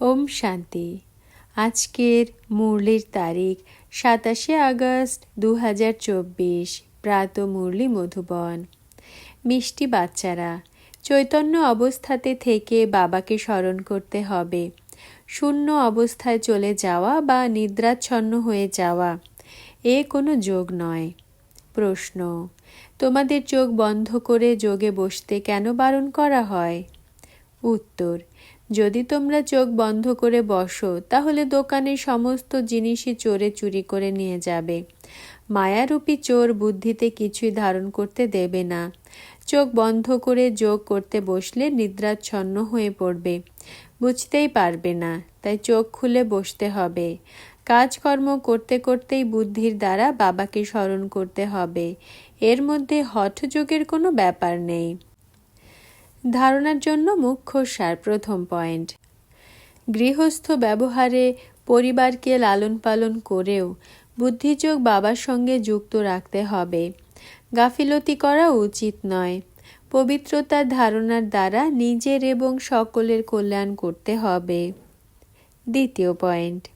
ওম শান্তি। আজকের মুরলির তারিখ সাতাশে আগস্ট দু হাজার চব্বিশ, প্রাত মুরলি মধুবন। মিষ্টি বাচ্চারা, চৈতন্য অবস্থাতে থেকে বাবাকে স্মরণ করতে হবে। শূন্য অবস্থায় চলে যাওয়া বা নিদ্রাচ্ছন্ন হয়ে যাওয়া, এ কোনো যোগ নয়। প্রশ্ন, তোমাদের চোখ বন্ধ করে যোগে বসতে কেন বারণ করা হয়? উত্তর, যদি তোমরা চোখ বন্ধ করে বসো, তাহলে দোকানের সমস্ত জিনিসই চোরে চুরি করে নিয়ে যাবে। মায়ারূপী চোর বুদ্ধিতে কিছুই ধারণ করতে দেবে না। চোখ বন্ধ করে যোগ করতে বসলে নিদ্রাচ্ছন্ন হয়ে পড়বে। বুঝতেই পারবে না, তাই চোখ খুলে বসতে হবে। কাজকর্ম করতে করতেই বুদ্ধির দ্বারা বাবাকে স্মরণ করতে হবে। এর মধ্যে হঠযোগের কোনো ব্যাপার নেই। ধারণার জন্য মুখ্য সার প্রথম পয়েন্ট। গৃহস্থ ব্যবহারে পরিবারকে লালন পালন করেও বুদ্ধিযোগ বাবার সঙ্গে যুক্ত রাখতে হবে। গাফিলতি করা উচিত নয়। পবিত্রতার ধারণার দ্বারা নিজের এবং সকলের কল্যাণ করতে হবে। দ্বিতীয় পয়েন্ট।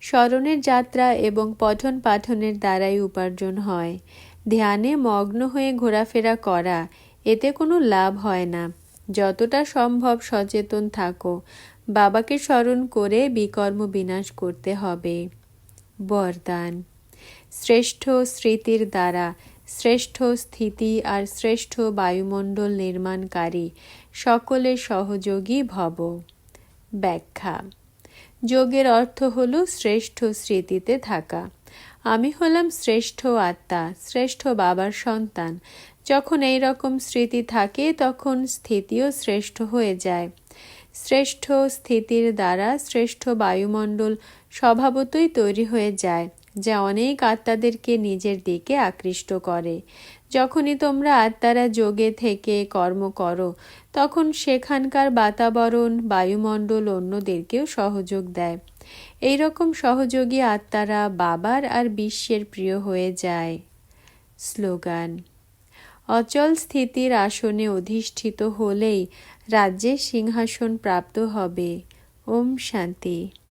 স্মরণের যাত্রা এবং পঠন পাঠনের দ্বারাই উপার্জন হয়। ধ্যানে মগ্ন হয়ে ঘোরাফেরা করা এতে কোনো লাভ হয় না। যতটা সম্ভব সচেতন থাকো। বাবাকে স্মরণ করে বিকর্ম বিনাশ করতে হবে। বরদান। শ্রেষ্ঠ স্মৃতির দ্বারা শ্রেষ্ঠ স্থিতি আর শ্রেষ্ঠ বায়ুমণ্ডল নির্মাণকারী সকলের সহযোগী ভব। ব্যাখ্যা। যোগের অর্থ হল শ্রেষ্ঠ স্মৃতিতে থাকা। আমি হলাম শ্রেষ্ঠ আত্মা, শ্রেষ্ঠ বাবার সন্তান। যখন এই রকম স্মৃতি থাকে, তখন স্থিতিও শ্রেষ্ঠ হয়ে যায়। শ্রেষ্ঠ স্থিতির দ্বারা শ্রেষ্ঠ বায়ুমণ্ডল স্বভাবতই তৈরি হয়ে যায়, যা অনেক আত্মাদেরকে নিজের দিকে আকৃষ্ট করে। যখনই তোমরা আত্মারা যোগে থেকে কর্ম করো, তখন সেখানকার বাতাবরণ, বায়ুমণ্ডল অন্যদেরকেও সহযোগ দেয়। এই রকম সহযোগী আত্মারা বাবার আর বিশ্বের প্রিয় হয়ে যায়। স্লোগান অচল স্থিতির আসনে অধিষ্ঠিত হলেই রাজ্যে সিংহাসন প্রাপ্ত হবে। ওম শান্তি।